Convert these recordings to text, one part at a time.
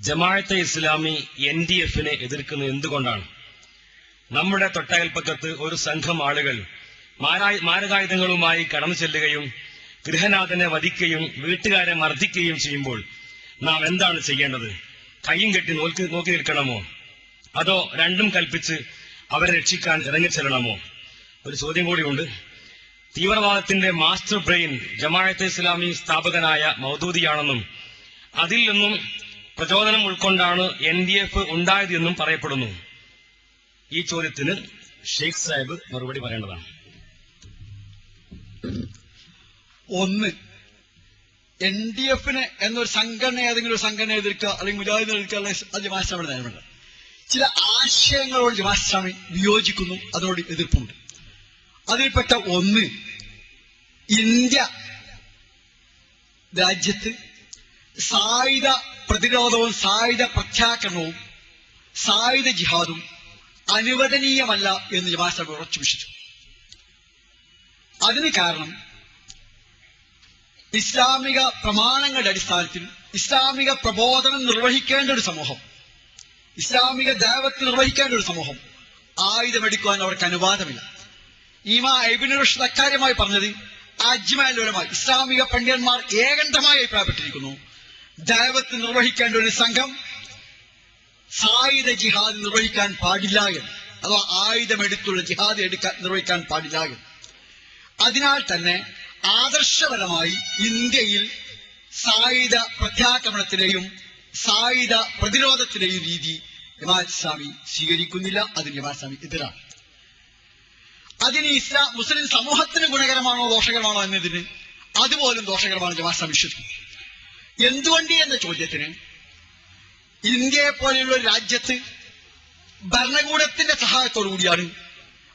Jamaat-e Islami N D എഫിനെ എതിർക്കുന്നത് എന്തുകൊണ്ടാണ്? നമ്മുടെ തൊട്ടയൽപ്പക്കത്ത് ഒരു സംഘം ആളുകൾ മാരാ- മാരകായുധങ്ങളുമായി കടന്നു ചെല്ലുകയും ഗൃഹനാഥനെ വധിക്കുകയും വീട്ടുകാരെ മർദ്ദിക്കുകയും ചെയ്യുമ്പോൾ നാം എന്താണ് ചെയ്യേണ്ടത്? കയ്യും കെട്ടി നോക്കി നോക്കി നിൽക്കണമോ? അതോ രണ്ടും കൽപ്പിച്ച് അവരെ രക്ഷിക്കാൻ ഇറങ്ങിച്ചെല്ലണമോ? ഒരു ചോദ്യം കൂടിയുണ്ട്. തീവ്രവാദത്തിന്റെ മാസ്റ്റർ ബ്രെയിൻ ജമാഅത്തെ ഇസ്ലാമി സ്ഥാപകനായ മൗദൂദിയാണെന്നും അതിൽ നിന്നും പ്രചോദനം ഉൾക്കൊണ്ടാണ് എൻ ഡി എഫ് ഉണ്ടായത് എന്നും പറയപ്പെടുന്നു. ഈ ചോദ്യത്തിന് ഷെയ്ഖ് സാഹിബ് മറുപടി പറയേണ്ടതാണ്. ഒന്ന് എൻ ഡി എഫിന് എന്നൊരു സംഘടന ഏതെങ്കിലും ഒരു സംഘടന എതിർക്കുക അല്ലെങ്കിൽ മുജാഹിദിനെ എതിർക്കുക അത് ജമാസ്വാമിയുടെ നയമുണ്ട് ചില ആശയങ്ങളോട് ജമാസ്വാമി വിയോജിക്കുന്നു അതിനോട് എതിർപ്പുണ്ട്. അതിൽപ്പെട്ട ഒന്ന് ഇന്ത്യ രാജ്യത്ത് സായുധ പ്രതിരോധവും സായുധ പ്രത്യാക്രമണവും സായുധ ജിഹാദും അനുവദനീയമല്ല എന്ന് ജമാസ്വാമി ഉറച്ചു വിശ്വസിച്ചു. അതിന് കാരണം ഇസ്ലാമിക പ്രമാണങ്ങളുടെ അടിസ്ഥാനത്തിൽ ഇസ്ലാമിക പ്രബോധനം നിർവഹിക്കേണ്ട ഒരു സമൂഹം ഇസ്ലാമിക ദേവത്തിൽ നിർവഹിക്കേണ്ട ഒരു സമൂഹം ആയുധമെടുക്കുവാൻ അവർക്ക് അനുവാദമില്ല. ഈമ എബിന് റുഷ്ദ് അക്കാര്യമായി പറഞ്ഞത് അജ്മാലോരമായി ഇസ്ലാമിക പണ്ഡിതന്മാർ ഏകണ്ഠമായി അഭിപ്രായപ്പെട്ടിരിക്കുന്നു. ദേവത്ത് നിർവഹിക്കേണ്ട ഒരു സംഘം സായുധ ജിഹാദ് നിർവഹിക്കാൻ പാടില്ല എന്ന്. അഥവാ ആയുധമെടുത്തുള്ള ജിഹാദ് എടുക്കാൻ നിർവഹിക്കാൻ പാടില്ല എന്ന്. അതിനാൽ തന്നെ ആദർശപരമായി ഇന്ത്യയിൽ സായുധ പ്രത്യാക്രമണത്തിലെയും സായുധ പ്രതിരോധത്തിലെയും രീതി ജമാഅത്ത് സ്വാമി സ്വീകരിക്കുന്നില്ല അതിന് ജമാഅത്ത് സ്വാമി എതിരാണ്. അതിന് ഇസ്ലാം മുസ്ലിം സമൂഹത്തിന് ഗുണകരമാണോ ദോഷകരമാണോ എന്നതിന് അതുപോലും ദോഷകരമാണ് ജമാഅത്ത് വിശ്വസിക്കുന്നത്. എന്തുകൊണ്ട് എന്ന ചോദ്യത്തിന് ഇന്ത്യയെ പോലെയുള്ള രാജ്യത്ത് ഭരണകൂടത്തിന്റെ സഹായത്തോടു കൂടിയാണ്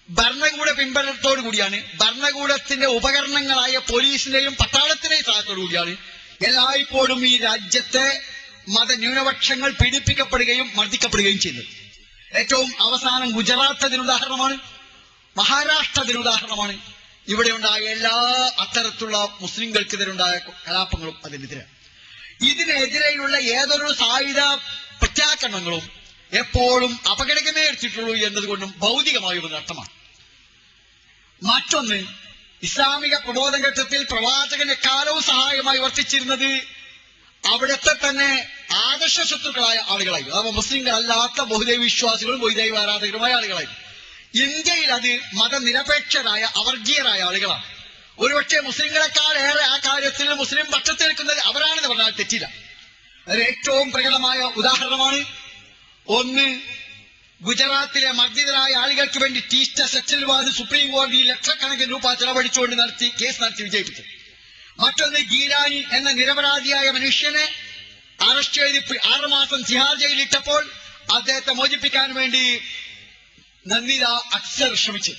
ഭരണകൂട പിൻബലത്തോടു കൂടിയാണ് ഭരണകൂടത്തിന്റെ ഉപകരണങ്ങളായ പോലീസിന്റെയും പട്ടാളത്തിന്റെയും സഹായത്തോടു കൂടിയാണ് എല്ലായ്പ്പോഴും ഈ രാജ്യത്തെ മതന്യൂനപക്ഷങ്ങൾ പീഡിപ്പിക്കപ്പെടുകയും മർദ്ദിക്കപ്പെടുകയും ചെയ്യുന്നത്. ഏറ്റവും അവസാനം ഗുജറാത്ത് അതിനുദാഹരണമാണ് മഹാരാഷ്ട്ര അതിനുദാഹരണമാണ് ഇവിടെ ഉണ്ടായ എല്ലാ അത്തരത്തിലുള്ള മുസ്ലിംകൾക്കെതിരുണ്ടായ കലാപങ്ങളും അതിനെതിരെ ഇതിനെതിരെയുള്ള ഏതൊരു സായുധ പ്രത്യാക്രമണങ്ങളും എപ്പോഴും അപകടകമേ എടുത്തിട്ടുള്ളൂ എന്നതുകൊണ്ടും ഭൗതികമായ ഒരു നഷ്ടമാണ് മറ്റൊന്ന് ഇസ്ലാമിക പ്രബോധന ഘട്ടത്തിൽ പ്രവാചകൻ എക്കാലവും സഹായമായി വർത്തിച്ചിരുന്നത് അവിടുത്തെ തന്നെ ആദർശ ശത്രുക്കളായ ആളുകളായി അഥവാ മുസ്ലിങ്ങളല്ലാത്ത ബഹുദൈവ വിശ്വാസികളും ബഹുദൈവ ആരാധകരുമായ ആളുകളായി ഇന്ത്യയിൽ അത് മതനിരപേക്ഷരായ അവർഗീയരായ ആളുകളാണ്. ഒരുപക്ഷെ മുസ്ലിങ്ങളെക്കാൾ ഏറെ ആ കാര്യത്തിൽ മുസ്ലിം പക്ഷത്ത് നിൽക്കുന്നത് അവരാണെന്ന് പറഞ്ഞാൽ തെറ്റില്ല. അതിന് ഏറ്റവും പ്രകടമായ ഉദാഹരണമാണ് ഒന്ന് ഗുജറാത്തിലെ മർദ്ദിതരായ ആളുകൾക്ക് വേണ്ടി ടീസ്റ്റ സെച്ചൽവാദ് സുപ്രീം കോടതി ലക്ഷക്കണക്കിന് രൂപ ചെലവഴിച്ചുകൊണ്ട് നടത്തി കേസ് നടത്തി വിജയിപ്പിച്ചു. മറ്റൊന്ന് ഗീരാനി എന്ന നിരപരാധിയായ മനുഷ്യനെ അറസ്റ്റ് ചെയ്ത് ആറുമാസം തിഹാർ ജയിലിട്ടപ്പോൾ അദ്ദേഹത്തെ മോചിപ്പിക്കാൻ വേണ്ടി നന്ദിത അക്സർ ശ്രമിച്ചു.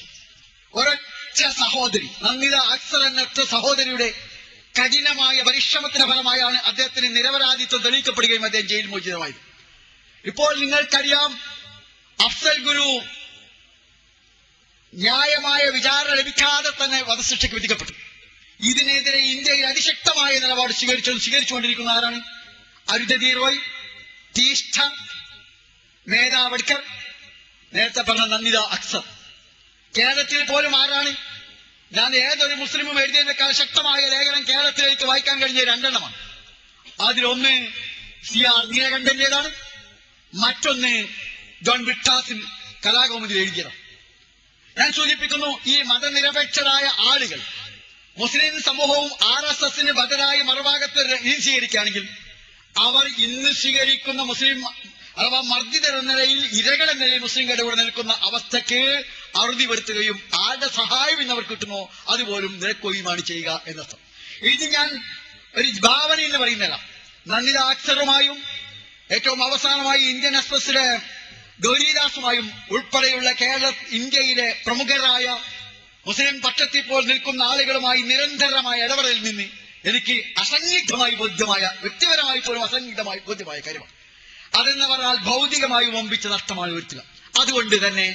ഒരൊറ്റ സഹോദരി അങ്ങിത അക്സർ എന്ന ഒറ്റ സഹോദരിയുടെ കഠിനമായ പരിശ്രമത്തിന്റെ ഫലമായാണ് അദ്ദേഹത്തിന് നിരപരാധിത്വം തെളിയിക്കപ്പെടുകയും അദ്ദേഹം ജയിൽ മോചിതമായത്. ഇപ്പോൾ നിങ്ങൾക്കറിയാം അഫ്സൽ ഗുരു ന്യായമായ വിചാരണ ലഭിക്കാതെ തന്നെ വധശിക്ഷയ്ക്ക് വിധിക്കപ്പെട്ടു. ഇതിനെതിരെ ഇന്ത്യയിൽ അതിശക്തമായ നിലപാട് സ്വീകരിച്ചു സ്വീകരിച്ചുകൊണ്ടിരിക്കുന്ന ആരാണ്? അരുന്ധതി റോയ് തീഷ്ഠ മേധാവഡ്കർ നേരത്തെ പറഞ്ഞ നന്ദിത അക്സർ. കേരളത്തിൽ പോലും ആരാണ് ഞാൻ ഏതൊരു മുസ്ലിമും എഴുതിയതിനേക്കാൾ ശക്തമായ ലേഖനം കേരളത്തിലേക്ക് വായിക്കാൻ കഴിഞ്ഞ രണ്ടെണ്ണമാണ്. അതിലൊന്ന് സി ആർ നീലകണ്ഠന്റേതാണ്. മറ്റൊന്ന് ജോൺ വിട്ടാസിൻ കലാകൗമുദി എഴുതിയതാണ്. ഞാൻ സൂചിപ്പിക്കുന്നു ഈ മതനിരപേക്ഷരായ ആളുകൾ മുസ്ലിം സമൂഹവും ആർ എസ് എസിന് ബദലായി മറുഭാഗത്ത് സ്വീകരിക്കുകയാണെങ്കിൽ അവർ ഇന്ന് സ്വീകരിക്കുന്ന മുസ്ലിം അഥവാ മർദ്ദിതർ എന്ന നിലയിൽ ഇരകൾ എന്ന നിലയിൽ മുസ്ലിങ്ങളുടെ കൂടെ നിൽക്കുന്ന അവസ്ഥയ്ക്ക് അറുതി വരുത്തുകയും ആരുടെ സഹായം ഇന്ന് അവർക്ക് കിട്ടുമോ അതുപോലും നിരക്കൊയ്യുമാണ് ചെയ്യുക എന്നർത്ഥം. ഇത് ഞാൻ ഒരു ഭാവന എന്ന് പറയുന്നില്ല നന്ദിത അക്സറുമായും ഏറ്റവും അവസാനമായി ഇന്ത്യൻ എക്സ്പ്രസിലെ ഗൗരീദാസുമായും ഉൾപ്പെടെയുള്ള കേരള ഇന്ത്യയിലെ പ്രമുഖരായ മുസ്ലിം പക്ഷത്തിൽ ഇപ്പോൾ നിൽക്കുന്ന ആളുകളുമായി നിരന്തരമായ ഇടപെടലിൽ നിന്ന് എനിക്ക് അസന്നിഗ്ധമായി ബോധ്യമായ വ്യക്തിപരമായി പോലും അസന്നിഗ്ധമായി ബോധ്യമായ കാര്യമാണ്. അതെന്ന് പറഞ്ഞാൽ ഭൗതികമായി വമ്പിച്ച നഷ്ടമാണ് വരുത്തുക. അതുകൊണ്ട് തന്നെ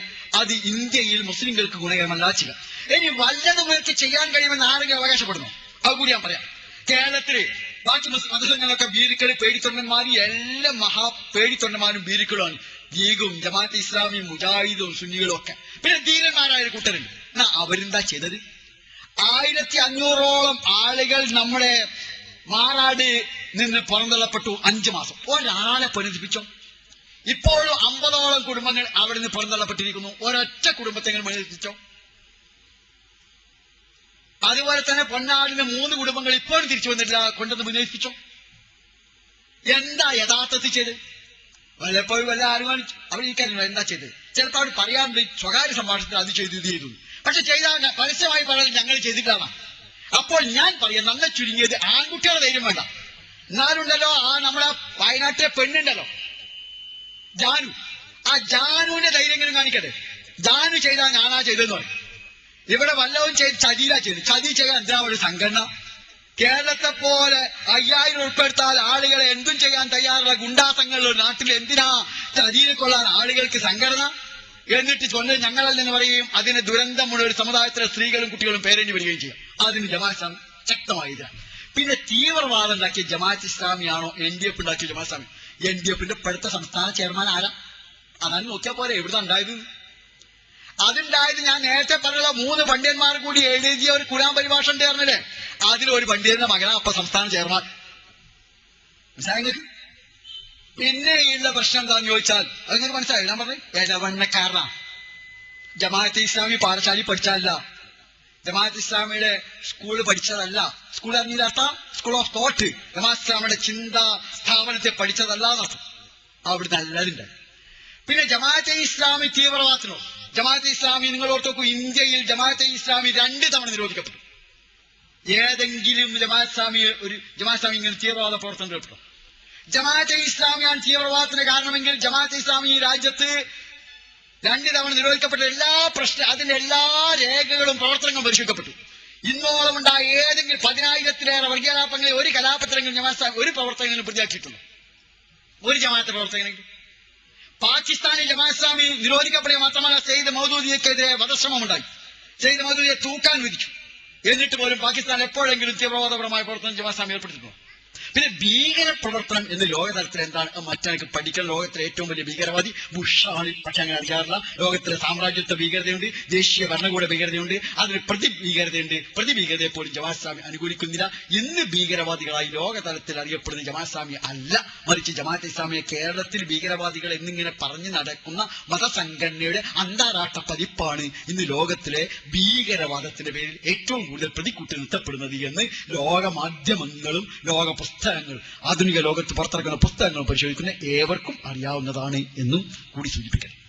അത് ഇന്ത്യയിൽ മുസ്ലിംകൾക്ക് ഗുണകരമല്ല ചില. ഇനി വല്ലതും ചെയ്യാൻ കഴിയുമെന്ന് ആരെങ്കിലും അവകാശപ്പെടുന്നു? അത് കൂടി ഞാൻ പറയാം. കേരളത്തിൽ ബാക്കി മതങ്ങളൊക്കെ ബീരുക്കൾ പേടിത്തൊണ്ടന്മാര് എല്ലാം മഹാ പേടിത്തൊണ്ടന്മാരും ബീരുക്കളുമാണ് ലീഗും ജമാഅത്ത് ഇസ്ലാമിയും മുജാഹിദും സുന്നികളും ഒക്കെ. പിന്നെ ധീരന്മാരായ കൂട്ടരുണ്ട്. എന്നാ അവരെന്താ ചെയ്തത്? ആയിരത്തി അഞ്ഞൂറോളം ആളുകൾ നമ്മുടെ മാറാട് നിന്ന് പുറന്തള്ളപ്പെട്ടു അഞ്ചു മാസം. ഒരാളെ പുനരിപ്പിച്ചോ ഇപ്പോഴും അമ്പതോളം കുടുംബങ്ങൾ അവിടെ നിന്ന് പുറന്തള്ളപ്പെട്ടിരിക്കുന്നു ഒരൊറ്റ കുടുംബത്തെങ്കിലും പുനരിപ്പിച്ചോ അതുപോലെ തന്നെ പൊന്നാടിന് മൂന്ന് കുടുംബങ്ങൾ ഇപ്പോഴും തിരിച്ചു വന്നിട്ടില്ല. കൊണ്ടുവന്ന് വിനയിപ്പിച്ചോ എന്താ യഥാർത്ഥത്തിൽ ചെയ്ത് വല്ലപ്പോഴും വല്ല ആരും കാണിച്ചു. അവർ എനിക്കറിയില്ല എന്താ ചെയ്ത് ചിലപ്പോൾ അവർ പറയാറുണ്ട് സ്വകാര്യ സംഭാഷണത്തിൽ അത് ചെയ്തു ഇത് ചെയ്തു. പക്ഷെ ചെയ്താൽ പരസ്യമായി പറഞ്ഞാൽ ഞങ്ങൾ ചെയ്തിട്ടാണ് അപ്പോൾ ഞാൻ പറയാം നന്ന ചുരുങ്ങിയത് ആൺകുട്ടികളുടെ ധൈര്യം വേണ്ട. എന്നാലുണ്ടല്ലോ ആ നമ്മളെ വയനാട്ടിലെ പെണ്ണുണ്ടല്ലോ. ജാനു. ആ ജാനുവിന്റെ ധൈര്യങ്ങളും കാണിക്കട്ടെ? ജാനു ചെയ്താൽ ഞാനാ ചെയ്തെന്ന് പറയും. ഇവിടെ വല്ലവും ചെയ്ത് ചതിയിലാ ചെയ്ത് ചതി ചെയ്യാൻ എന്തിനാ ഒരു സംഘടന? കേരളത്തെ പോലെ അയ്യായിരം ഉൾപ്പെടുത്താൽ ആളുകളെ എന്തും ചെയ്യാൻ തയ്യാറുള്ള ഗുണ്ടാസങ്ങളുടെ നാട്ടിൽ എന്തിനാ ചതിയിൽ കൊള്ളാൻ ആളുകൾക്ക് സംഘടന? എന്നിട്ട് ചൊന്നത് ഞങ്ങളിൽ നിന്ന് പറയുകയും അതിന് ദുരന്തമുള്ള ഒരു സമുദായത്തിലെ സ്ത്രീകളും കുട്ടികളും പേരേണ്ടി വരികയും ചെയ്യും. അതിന് ജമാഅത്ത് ശക്തമായി പിന്നെ തീവ്രവാദം ഉണ്ടാക്കിയ ജമാഅത്ത് ഇസ്ലാമിയാണോ എൻ ഡി എഫ് ഉണ്ടാക്കിയ ജമാഅത്ത് എൻ ഡി എഫിന്റെ പഠിത്ത സംസ്ഥാന ചെയർമാൻ ആരാ? അതാണ് നോക്കിയാൽ പോലെ എവിടെ ഉണ്ടായത്? അതുണ്ടായത് ഞാൻ നേരത്തെ പറഞ്ഞ മൂന്ന് പണ്ഡിതന്മാർ കൂടി എഴുതിയ ഒരു ഖുരാൻ പരിഭാഷ അതിൽ ഒരു പണ്ഡിതന്റെ മകനാ അപ്പൊ സംസ്ഥാന ചെയർമാൻ? പിന്നെ ഉള്ള പ്രശ്നം എന്താന്ന് ചോദിച്ചാൽ അതിങ്ങനെ മനസ്സിലായി? ഞാൻ പറഞ്ഞു ഇടവണ്ണക്കാരനാ. ജമാഅത്ത് ഇസ്ലാമി പാഠശാലയിൽ പഠിച്ചതല്ല. ജമാഅത്ത് ഇസ്ലാമിയുടെ സ്കൂൾ പഠിച്ചതല്ല. സ്കൂൾ അറിഞ്ഞില്ലാത്ത സ്കൂൾ ഓഫ് തോട്ട് ജമാഅത്ത് ഇസ്ലാമിയുടെ ചിന്താ സ്ഥാപനത്തെ പഠിച്ചതല്ല എന്നർത്ഥം. അവിടെ നല്ലതുണ്ട് പിന്നെ ജമാഅത്തെ ഇസ്ലാമി തീവ്രവാദത്തിനോ ജമാഅത്തെ ഇസ്ലാമി നിങ്ങൾ ഓർത്തോക്കൂ ഇന്ത്യയിൽ ജമാഅത്തെ ഇസ്ലാമി രണ്ട് തവണ നിരോധിക്കപ്പെട്ടു. ഏതെങ്കിലും ജമാഅത്ത് ഇസ്ലാമി ഒരു ജമാഅത്ത് ഇസ്ലാമി ഇങ്ങനെ തീവ്രവാദ പ്രവർത്തനം കേട്ടോ ജമാഅത്തെ ഇസ്ലാമിയാണ് തീവ്രവാദത്തിന് കാരണമെങ്കിൽ ജമാഅത്തെ ഇസ്ലാമി ഈ രാജ്യത്ത് രണ്ട് തവണ നിരോധിക്കപ്പെട്ട എല്ലാ പ്രശ്ന അതിന്റെ എല്ലാ രേഖകളും പ്രവർത്തനങ്ങളും പരിശോധിക്കപ്പെട്ടു. ഇന്നോളം ഉണ്ടായ ഏതെങ്കിലും പതിനായിരത്തിലേറെ വർഗീയലാപങ്ങളിൽ ഒരു കലാപത്തിലെങ്കിലും ജമാഅത്ത് ഒരു പ്രവർത്തനങ്ങളും പ്രതിയാക്കിയിട്ടുള്ളൂ ഒരു ജമാഅത്തെ പ്രവർത്തകനെങ്കിലും. പാകിസ്ഥാനിൽ ജമാ ഇസ്ലാമി നിരോധിക്കപ്പെടുക മാത്രമല്ല സെയ്ദ് മൗദൂദിയക്കെതിരെ വധശ്രമമുണ്ടായി. സെയ്ദ് മൗദൂദിയെ തൂക്കാൻ വിധിച്ചു. എന്നിട്ട് പോലും പാകിസ്ഥാൻ എപ്പോഴെങ്കിലും തീവ്രവാദപരമായ പ്രവർത്തനം ജമാ ഇസ്ലാമി ഏർപ്പെടുത്തിയിട്ടുണ്ടോ? പിന്നെ ഭീകര പ്രവർത്തനം എന്ന് ലോകതലത്തിൽ എന്താണ്? അത് മറ്റൊക്കെ പഠിക്കുന്ന ലോകത്തിലെ ഏറ്റവും വലിയ ഭീകരവാദി ബുഷാണ് പക്ഷെ അങ്ങനെ അറിയാറില്ല ലോകത്തിലെ സാമ്രാജ്യത്വ ഭീകരതയുണ്ട് ദേശീയ ഭരണകൂട ഭീകരതയുണ്ട് അതിന് പ്രതി ഭീകരതയുണ്ട്. പ്രതി ഭീകരതയെ പോലും ജമാസ്വാമി അനുകൂലിക്കുന്നില്ല. ഇന്ന് ഭീകരവാദികളായി ലോകതലത്തിൽ അറിയപ്പെടുന്ന ജമാസ്വാമി അല്ല. മറിച്ച് ജമാഅത്ത് ഇസ്ലാമിയെ കേരളത്തിൽ ഭീകരവാദികൾ എന്നിങ്ങനെ പറഞ്ഞു നടക്കുന്ന മതസംഘടനയുടെ അന്താരാഷ്ട്ര പതിപ്പാണ് ഇന്ന് ലോകത്തിലെ ഭീകരവാദത്തിന്റെ പേരിൽ ഏറ്റവും കൂടുതൽ പ്രതിക്കൂട്ടി നിർത്തപ്പെടുന്നത് എന്ന് ലോക മാധ്യമങ്ങളും ലോക പുസ്തകങ്ങൾ ആധുനിക ലോകത്ത് പുറത്തിറക്കുന്ന പുസ്തകങ്ങൾ പരിശോധിക്കുന്ന ഏവർക്കും അറിയാവുന്നതാണ് എന്നും കൂടി സൂചിപ്പിക്കണം